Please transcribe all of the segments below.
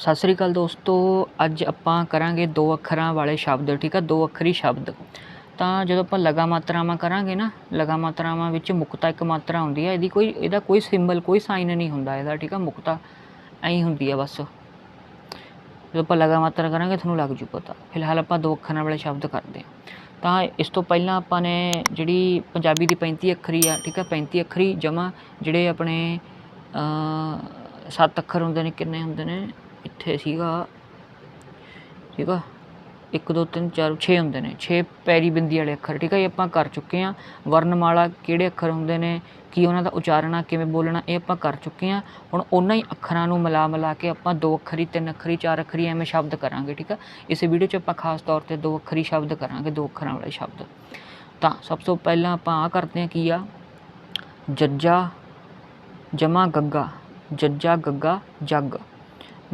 ਸਤਿ ਸ੍ਰੀ ਅਕਾਲ ਦੋਸਤੋ, ਅੱਜ ਆਪਾਂ ਕਰਾਂਗੇ ਦੋ ਅੱਖਰਾਂ ਵਾਲੇ ਸ਼ਬਦ, ਠੀਕ ਆ? ਦੋ ਅੱਖਰੀ ਸ਼ਬਦ। ਤਾਂ ਜਦੋਂ ਆਪਾਂ ਲਗਾ ਮਾਤਰਾਵਾਂ ਕਰਾਂਗੇ ਨਾ, ਲਗਾ ਮਾਤਰਾਵਾਂ ਵਿੱਚ ਮੁਕਤਾ ਇੱਕ ਮਾਤਰਾ ਹੁੰਦੀ ਹੈ ਇਹਦੀ ਕੋਈ, ਇਹਦਾ ਕੋਈ ਸਿੰਬਲ ਕੋਈ ਸਾਈਨ ਨਹੀਂ ਹੁੰਦਾ ਇਹਦਾ, ਠੀਕ ਆ? ਮੁਕਤਾ ਐਂ ਹੀ ਹੁੰਦੀ ਆ ਬਸ। ਜਦੋਂ ਆਪਾਂ ਲਗਾ ਮਾਤਰਾ ਕਰਾਂਗੇ, ਤੁਹਾਨੂੰ ਲੱਗ ਜੂ ਪਤਾ। ਫਿਲਹਾਲ ਆਪਾਂ ਦੋ ਅੱਖਰਾਂ ਵਾਲੇ ਸ਼ਬਦ ਕਰਦੇ ਹਾਂ। ਤਾਂ ਇਸ ਤੋਂ ਪਹਿਲਾਂ ਆਪਾਂ ਨੇ ਜਿਹੜੀ ਪੰਜਾਬੀ ਦੀ 35 ਅੱਖਰੀ ਆ, ਠੀਕ ਆ? 35 ਅੱਖਰੀ ਜਮਾ ਜਿਹੜੇ ਆਪਣੇ ਅ ਸੱਤ ਅੱਖਰ ਹੁੰਦੇ ਨੇ, ਕਿੰਨੇ ਹੁੰਦੇ ਨੇ? ਇੱਥੇ ਸੀਗਾ ਠੀਕ ਆ 1 2 3 4 6 ਹੁੰਦੇ ਨੇ। 6 ਪੈਰੀ ਬਿੰਦੀ ਵਾਲੇ ਅੱਖਰ, ਠੀਕ ਆ ਇਹ ਆਪਾਂ ਕਰ ਚੁੱਕੇ ਆ ਵਰਣਮਾਲਾ ਕਿਹੜੇ ਅੱਖਰ ਹੁੰਦੇ ਨੇ? ਕੀ ਉਹਨਾਂ ਦਾ ਉਚਾਰਨਾ ਕਿਵੇਂ ਬੋਲਣਾ, ਇਹ ਆਪਾਂ ਕਰ ਚੁੱਕੇ ਆ ਹੁਣ ਉਹਨਾਂ ਹੀ ਅੱਖਰਾਂ ਨੂੰ ਮਿਲਾ ਮਿਲਾ ਕੇ ਆਪਾਂ ਦੋ ਅੱਖਰੀ, ਤਿੰਨ ਅੱਖਰੀ, ਚਾਰ ਅੱਖਰੀ ਐਵੇਂ ਸ਼ਬਦ ਕਰਾਂਗੇ, ਠੀਕ ਆ? ਇਸ ਵੀਡੀਓ 'ਚ ਆਪਾਂ ਖਾਸ ਤੌਰ ਤੇ ਦੋ ਅੱਖਰੀ ਸ਼ਬਦ ਕਰਾਂਗੇ, ਦੋ ਅੱਖਰਾਂ ਵਾਲੇ ਸ਼ਬਦ। ਤਾਂ ਸਭ ਤੋਂ ਪਹਿਲਾਂ ਆਪਾਂ ਆ ਕਰਦੇ ਆ ਕੀ ਆ? ਜੱਜਾ, ਜਮਾ ਗੱਗਾ, ਜੱਜਾ ਗੱਗਾ, ਜੱਗ।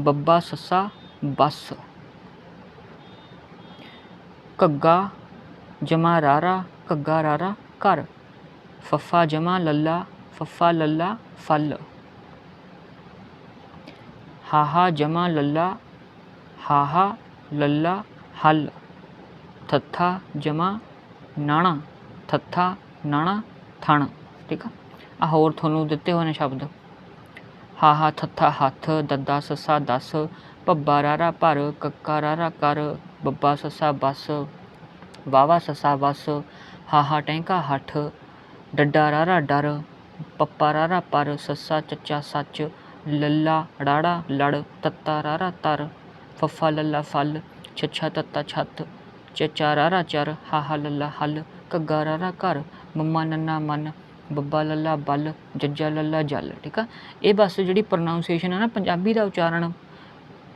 ਬੱਬਾ ਸੱਸਾ ਬੱਸ। ਘੱਗਾ ਜਮਾ ਰਾਰਾ, ਘੱਗਾ ਰਾਰਾ ਘਰ। ਫੱਫਾ ਜਮਾ ਲੱਲਾ, ਫੱਫਾ ਲੱਲਾ ਫਲ। ਹਾਹਾ ਜਮਾ ਲੱਲਾ, ਹਾਹਾ ਲੱਲਾ ਹਲ। ਥੱਥਾ ਜਮਾ ਨਾਣਾ, ਥੱਥਾ ਨਾਣਾ ਥਣ। ਠੀਕ ਆ? ਆ ਹੋਰ ਤੁਹਾਨੂੰ ਦਿੱਤੇ ਹੋਏ ਨੇ ਸ਼ਬਦ। ਹਾਹਾ ਥੱਥਾ ਹੱਥ, ਦੱਦਾ ਸੱਸਾ ਦੱਸ, ਭੱਬਾ ਰਾਰਾ ਭਰ, ਕੱਕਾ ਰਾਰਾ ਕਰ, ਬੱਬਾ ਸੱਸਾ ਬੱਸ ਵਾਵਾ ਸੱਸਾ ਵਸ, ਹਾਹਾ, ਟੈਂਕਾ ਹੱਠ, ਡੱਡਾ ਰਾਰਾ ਡਰ, ਪੱਪਾ ਰਾਰਾ ਪਰ, ਸੱਸਾ ਚੱਚਾ ਸੱਚ, ਲੱਲਾ ਰਾੜਾ ਲੜ, ਤੱਤਾ ਰਾਰਾ ਤਰ, ਫੱਫਾ ਲੱਲਾ ਫਲ, ਛੱਛਾ ਤੱਤਾ ਛੱਤ, ਚੱਚਾ ਰਾਰਾ ਚਰ, ਹਾਹਾ ਲੱਲਾ ਹਲ, ਘੱਗਾ ਰਾਰਾ ਘਰ, ਮੰਮਾ ਨੰਨਾ ਮਨ ਬੱਬਾ ਲੱਲਾ, ਬੱਲ, ਜੱਜਾ ਲੱਲਾ, ਜੱਲ, ਠੀਕ ਆ? ਇਹ ਬਸ ਜਿਹੜੀ ਪ੍ਰੋਨਾਂਸੀਏਸ਼ਨ ਹੈ ਨਾ, ਪੰਜਾਬੀ ਦਾ ਉਚਾਰਨ,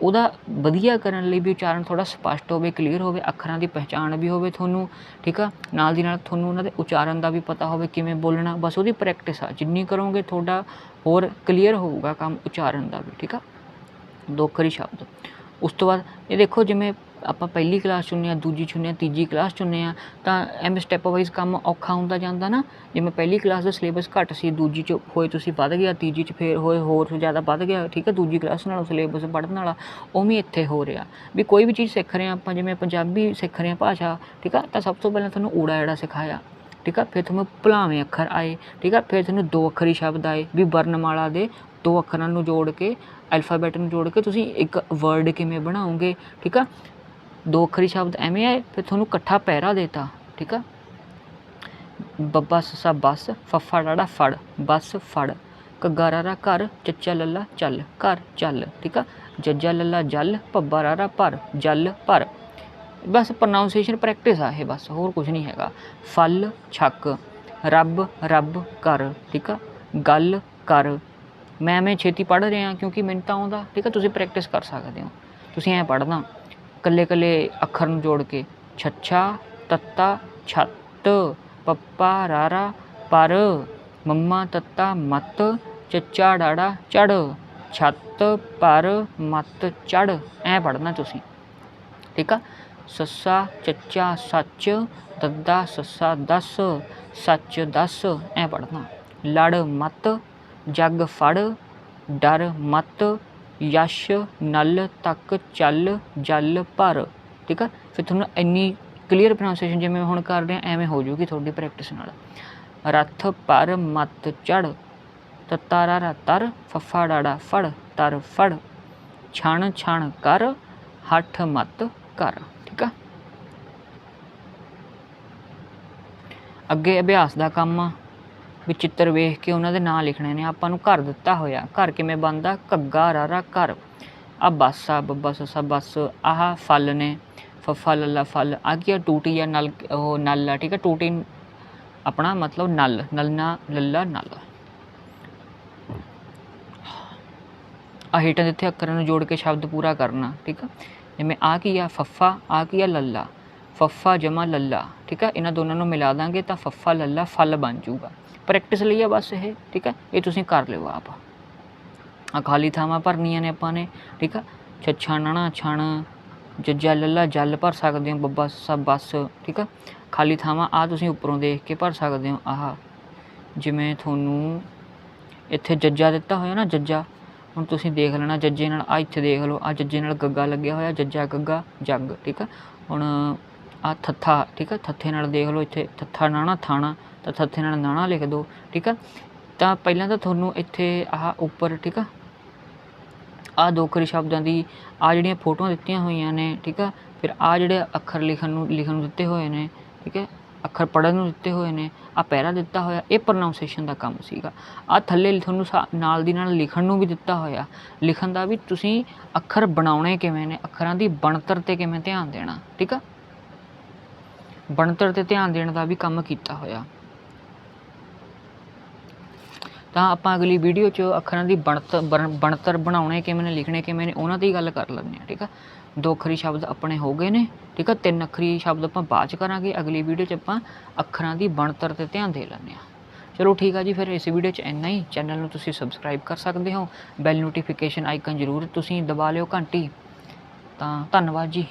ਉਹਦਾ ਵਧੀਆ ਕਰਨ ਲਈ ਵੀ ਉਚਾਰਨ ਥੋੜਾ ਸਪਸ਼ਟ ਹੋਵੇ ਕਲੀਅਰ ਹੋਵੇ, ਅੱਖਰਾਂ ਦੀ ਪਹਿਚਾਣ ਵੀ ਹੋਵੇ ਤੁਹਾਨੂੰ, ਠੀਕ ਆ? ਨਾਲ ਦੀ ਨਾਲ ਤੁਹਾਨੂੰ ਉਹਨਾਂ ਦੇ ਉਚਾਰਨ ਦਾ ਵੀ ਪਤਾ ਹੋਵੇ ਕਿਵੇਂ ਬੋਲਣਾ, ਬਸ ਉਹਦੀ ਪ੍ਰੈਕਟਿਸ ਆ। ਜਿੰਨੀ ਕਰੋਗੇ ਤੁਹਾਡਾ ਹੋਰ ਕਲੀਅਰ ਹੋਊਗਾ ਕੰਮ ਉਚਾਰਨ ਦਾ ਵੀ, ਠੀਕ ਆ? ਦੋ ਅੱਖਰੀ ਸ਼ਬਦ। ਉਸ ਤੋਂ ਬਾਅਦ ਇਹ ਦੇਖੋ ਜਿਵੇਂ ਆਪਾਂ ਪਹਿਲੀ ਕਲਾਸ ਚੁਣਨੇ ਆ ਦੂਜੀ ਚੁਣਨੇ ਆ ਤੀਜੀ ਕਲਾਸ ਚੁਣਨੇ ਆ ਤਾਂ ਐਵੇਂ ਸਟੈਪ ਵਾਈਜ਼ ਕੰਮ ਔਖਾ ਹੁੰਦਾ ਜਾਂਦਾ ਨਾ। ਜਿਵੇਂ ਪਹਿਲੀ ਕਲਾਸ ਦਾ ਸਿਲੇਬਸ ਘੱਟ ਸੀ, ਦੂਜੀ ਚ ਹੋਏ ਤੁਸੀਂ ਵੱਧ ਗਿਆ, ਤੀਜੀ ਚ ਫੇਰ ਹੋਏ ਹੋਰ ਜ਼ਿਆਦਾ ਵੱਧ ਗਿਆ, ਠੀਕ ਹੈ, ਦੂਜੀ ਕਲਾਸ ਨਾਲੋਂ ਸਿਲੇਬਸ ਪੜ੍ਹਨ ਵਾਲਾ ਉਵੇਂ ਇੱਥੇ ਹੋ ਰਿਹਾ। ਵੀ ਕੋਈ ਵੀ ਚੀਜ਼ ਸਿੱਖ ਰਹੇ ਆ ਆਪਾਂ, ਜਿਵੇਂ ਪੰਜਾਬੀ ਸਿੱਖ ਰਹੇ ਆ ਭਾਸ਼ਾ, ਠੀਕ ਆ ਤਾਂ ਸਭ ਤੋਂ ਪਹਿਲਾਂ ਤੁਹਾਨੂੰ ਊੜਾ ਜਿਹੜਾ ਸਿਖਾਇਆ, ਠੀਕ ਆ ਫਿਰ ਤੁਹਾਨੂੰ ਭੁਲਾਵੇਂ ਅੱਖਰ ਆਏ, ਠੀਕ ਆ ਫਿਰ ਤੁਹਾਨੂੰ ਦੋ ਅੱਖਰੀ ਸ਼ਬਦ ਆਏ, ਵੀ ਵਰਨਮਾਲਾ ਦੇ ਦੋ ਅੱਖਰਾਂ ਨੂੰ ਜੋੜ ਕੇ ਅਲਫਾਬੈਟ ਨੂੰ ਜੋੜ ਕੇ ਤੁਸੀਂ ਇੱਕ ਵਰਡ ਕਿਵੇਂ ਬਣਾਓਗੇ, ਠੀਕ ਆ ਦੋ ਅੱਖਰੀ ਸ਼ਬਦ ਐਵੇਂ ਆਏ, ਫਿਰ ਤੁਹਾਨੂੰ ਇਕੱਠਾ ਪੈਰਾ ਦੇਤਾ, ਠੀਕ ਆ? ਬੱਬਾ ਸੱਸਾ ਬੱਸ, ਫੱਫਾ ਡਾੜਾ ਫੜ, ਬੱਸ ਫੜ। ਘੱਗਾ ਰਾਰਾ ਘਰ, ਚੱਚਾ ਲੱਲਾ ਚੱਲ, ਘਰ ਚੱਲ, ਠੀਕ ਆ? ਜੱਜਾ ਲੱਲਾ ਜਲ, ਭੱਬਾ ਰਾਰਾ ਭਰ, ਜਲ ਭਰ। ਬਸ ਪ੍ਰੋਨਾਂਸੀਏਸ਼ਨ ਪ੍ਰੈਕਟਿਸ ਆ ਇਹ ਬਸ, ਹੋਰ ਕੁਝ ਨਹੀਂ ਹੈਗਾ। ਫਲ, ਛੱਕ। ਰੱਬ ਰੱਬ ਕਰ, ਠੀਕ ਆ? ਗੱਲ ਕਰ। ਮੈਂ ਮੈਂ ਛੇਤੀ ਪੜ੍ਹ ਰਿਹਾ ਕਿਉਂਕਿ ਮੈਨੂੰ ਤਾਂ ਆਉਂਦਾ, ਠੀਕ ਆ? ਤੁਸੀਂ ਪ੍ਰੈਕਟਿਸ ਕਰ ਸਕਦੇ ਹੋ। ਤੁਸੀਂ ਐਂ ਪੜ੍ਹਨਾ। ਇਕੱਲੇ ਇਕੱਲੇ ਅੱਖਰ ਨੂੰ ਜੋੜ ਕੇ। ਛੱਛਾ, ਤੱਤਾ, ਛੱਤ, ਪੱਪਾ, ਰਾਰਾ, ਪਰ, ਮੰਮਾ, ਤੱਤਾ, ਮੱਤ, ਚੱਚਾ, ਡਾੜਾ ਚੜ ਛੱਤ, ਪਰ, ਮੱਤ ਚੜ ਐ ਪੜ੍ਹਨਾ ਤੁਸੀਂ। ਠੀਕ ਆ? ਸੱਸਾ, ਚੱਚਾ, ਸੱਚ, ਦੱਦਾ, ਸੱਸਾ, ਦਸ, ਸੱਚ, ਦਸ। ਐ ਪੜ੍ਹਨਾ। ਲੜ, ਮੱਤ, ਜੱਗ, ਫੜ, ਡਰ, ਮੱਤ ਯਸ਼ ਨਲ ਤੱਕ ਚੱਲ, ਜਲ ਭਰ। ਠੀਕ ਆ? ਫਿਰ ਤੁਹਾਨੂੰ ਇੰਨੀ ਕਲੀਅਰ ਪ੍ਰੋਨਾਂਸੀਏਸ਼ਨ ਜਿਵੇਂ ਹੁਣ ਕਰ ਰਹੇ ਆ, ਐਵੇਂ ਹੋ ਜੂਗੀ ਤੁਹਾਡੀ ਪ੍ਰੈਕਟਿਸ ਨਾਲ। ਰੱਥ ਪਰ ਮਤ ਚੜ ਤਤਾਰਾ ਰਾ ਤਰ ਫੱਫਾ ਡਾੜਾ ਫੜ, ਤਰ ਫੜ। ਛਣ ਛਣ ਕਰ, ਹੱਠ ਮਤ ਕਰ। ਠੀਕ ਆ? ਅੱਗੇ ਅਭਿਆਸ ਦਾ ਕੰਮ ਆ। ਵੀ ਚਿੱਤਰ ਵੇਖ ਕੇ ਉਹਨਾਂ ਦੇ ਨਾਂ ਲਿਖਣੇ ਨੇ, ਆਪਾਂ ਨੂੰ ਘਰ ਦਿੱਤਾ ਹੋਇਆ। ਘਰ ਕਿਵੇਂ ਬਣਦਾ? ਘੱਗਾ, ਰਾਰਾ, ਘਰ। ਆ ਬੱਸ, ਆ ਬੱਬਾ ਸੱਸਾ, ਬੱਸ, ਆਹ ਫਲ ਨੇ। ਫੱਫਾ ਲੱਲਾ ਫਲ। ਆ ਕੀ ਆ, ਟੂਟੀ ਆ ਨਲ, ਉਹ ਨਲ ਆ, ਠੀਕ ਆ? ਟੂਟੀ ਆਪਣਾ ਮਤਲਬ ਨਲ। ਨਲਨਾ, ਲੱਲਾ, ਨਲ। ਆ ਹੇਠਾਂ ਦਿੱਤੇ ਅੱਖਰਾਂ ਨੂੰ ਜੋੜ ਕੇ ਸ਼ਬਦ ਪੂਰਾ ਕਰਨਾ, ਠੀਕ ਆ? ਜਿਵੇਂ ਆ ਕੀ ਆ, ਫੱਫਾ, ਆ ਕੀ ਆ, ਲੱਲਾ। ਫੱਫਾ ਜਮਾ ਲੱਲਾ, ਠੀਕ ਆ ਇਹਨਾਂ ਦੋਨਾਂ ਨੂੰ ਮਿਲਾ ਦਾਂਗੇ ਤਾਂ ਫੱਫਾ ਲੱਲਾ ਫਲ ਬਣ ਜਾਊਗਾ। ਪ੍ਰੈਕਟਿਸ ਲਈ ਆ ਬਸ ਇਹ, ਠੀਕ ਆ ਇਹ ਤੁਸੀਂ ਕਰ ਲਿਓ ਆਪ। ਆ ਖਾਲੀ ਥਾਵਾਂ ਭਰਨੀਆਂ ਨੇ ਆਪਾਂ ਨੇ, ਠੀਕ ਆ ਛੱਛਾ ਨਣਾ, ਛਣ, ਜੱਜਾ ਲੱਲਾ ਜਲ ਭਰ ਸਕਦੇ ਹੋ, ਬੱਬਾ ਸਭ ਬੱਸ, ਠੀਕ ਆ ਖਾਲੀ ਥਾਵਾਂ ਆ ਤੁਸੀਂ ਉੱਪਰੋਂ ਦੇਖ ਕੇ ਭਰ ਸਕਦੇ ਹੋ। ਆਹ ਜਿਵੇਂ ਤੁਹਾਨੂੰ ਇੱਥੇ ਜੱਜਾ ਦਿੱਤਾ ਹੋਇਆ ਨਾ, ਜੱਜਾ। ਹੁਣ ਤੁਸੀਂ ਦੇਖ ਲੈਣਾ, ਜੱਜੇ ਨਾਲ ਆ ਇੱਥੇ ਦੇਖ ਲਓ ਆ ਜੱਜੇ ਨਾਲ ਗੱਗਾ ਲੱਗਿਆ ਹੋਇਆ, ਜੱਜਾ, ਗੱਗਾ, ਜੱਗ, ਠੀਕ ਆ ਹੁਣ ਆ ਥੱਥਾ, ਠੀਕ ਆ? ਥੱਥੇ ਨਾਲ ਦੇਖ ਲਓ, ਇੱਥੇ ਥੱਥਾ ਨਾਣਾ ਥਾਣਾ, ਤਾਂ ਥੱਥੇ ਨਾਲ ਨਾਣਾ ਲਿਖ ਦਿਓ ਠੀਕ ਆ? ਤਾਂ ਪਹਿਲਾਂ ਤਾਂ ਤੁਹਾਨੂੰ ਇੱਥੇ ਆਹ ਉੱਪਰ, ਠੀਕ ਆ? ਆ ਦੋ ਸ਼ਬਦਾਂ ਦੀ ਆ ਜਿਹੜੀਆਂ ਫੋਟੋਆਂ ਦਿੱਤੀਆਂ ਹੋਈਆਂ ਨੇ, ਠੀਕ ਆ? ਫਿਰ ਆ ਜਿਹੜੇ ਅੱਖਰ ਲਿਖਣ ਨੂੰ ਲਿਖਣ ਨੂੰ ਦਿੱਤੇ ਹੋਏ ਨੇ, ਠੀਕ ਹੈ ਅੱਖਰ ਪੜ੍ਹਨ ਨੂੰ ਦਿੱਤੇ ਹੋਏ ਨੇ ਆ ਪਹਿਰਾ ਦਿੱਤਾ ਹੋਇਆ, ਇਹ ਪ੍ਰੋਨਾਂਸੀਏਸ਼ਨ ਦਾ ਕੰਮ ਸੀਗਾ। ਆ ਥੱਲੇ ਤੁਹਾਨੂੰ ਸਾ- ਨਾਲ ਦੀ ਨਾਲ ਲਿਖਣ ਨੂੰ ਵੀ ਦਿੱਤਾ ਹੋਇਆ। ਲਿਖਣ ਦਾ ਵੀ ਤੁਸੀਂ ਅੱਖਰ ਬਣਾਉਣੇ ਕਿਵੇਂ ਨੇ, ਅੱਖਰਾਂ ਦੀ ਬਣਤਰ ਤੇ ਕਿਵੇਂ ਧਿਆਨ ਦੇਣਾ, ਠੀਕ ਆ? ਬਣਤਰ ਤੇ ਧਿਆਨ ਦੇਣ ਦਾ ਵੀ ਕੰਮ ਕੀਤਾ ਹੋਇਆ। ਤਾਂ ਆਪਾਂ ਅਗਲੀ ਵੀਡੀਓ 'ਚ ਅੱਖਰਾਂ ਦੀ ਬਣਤਰ ਬਣ- ਬਣਤਰ ਬਣਾਉਣੇ ਕਿਵੇਂ ਨੇ, ਲਿਖਣੇ ਕਿਵੇਂ ਨੇ, ਉਹਨਾਂ ਦੀ ਗੱਲ ਕਰ ਲੈਂਦੇ ਹਾਂ, ਠੀਕ ਆ? ਦੋ ਅੱਖਰੀ ਸ਼ਬਦ ਆਪਣੇ ਹੋ ਗਏ ਨੇ, ਠੀਕ ਆ? ਤਿੰਨ ਅੱਖਰੀ ਸ਼ਬਦ ਆਪਾਂ ਬਾਅਦ 'ਚ ਕਰਾਂਗੇ। ਅਗਲੀ ਵੀਡੀਓ 'ਚ ਆਪਾਂ ਅੱਖਰਾਂ ਦੀ ਬਣਤਰ ਤੇ ਧਿਆਨ ਦੇ ਲੈਂਦੇ ਹਾਂ। ਚਲੋ ਠੀਕ ਆ ਜੀ, ਫਿਰ ਇਸ ਵੀਡੀਓ 'ਚ ਇੰਨਾ ਹੀ। ਚੈਨਲ ਨੂੰ ਤੁਸੀਂ ਸਬਸਕ੍ਰਾਈਬ ਕਰ ਸਕਦੇ ਹੋ। ਬੈਲ ਨੋਟੀਫਿਕੇਸ਼ਨ ਆਈਕਨ ਜ਼ਰੂਰ ਤੁਸੀਂ ਦਬਾ ਲਿਓ ਘੰਟੀ। ਤਾਂ ਧੰਨਵਾਦ ਜੀ।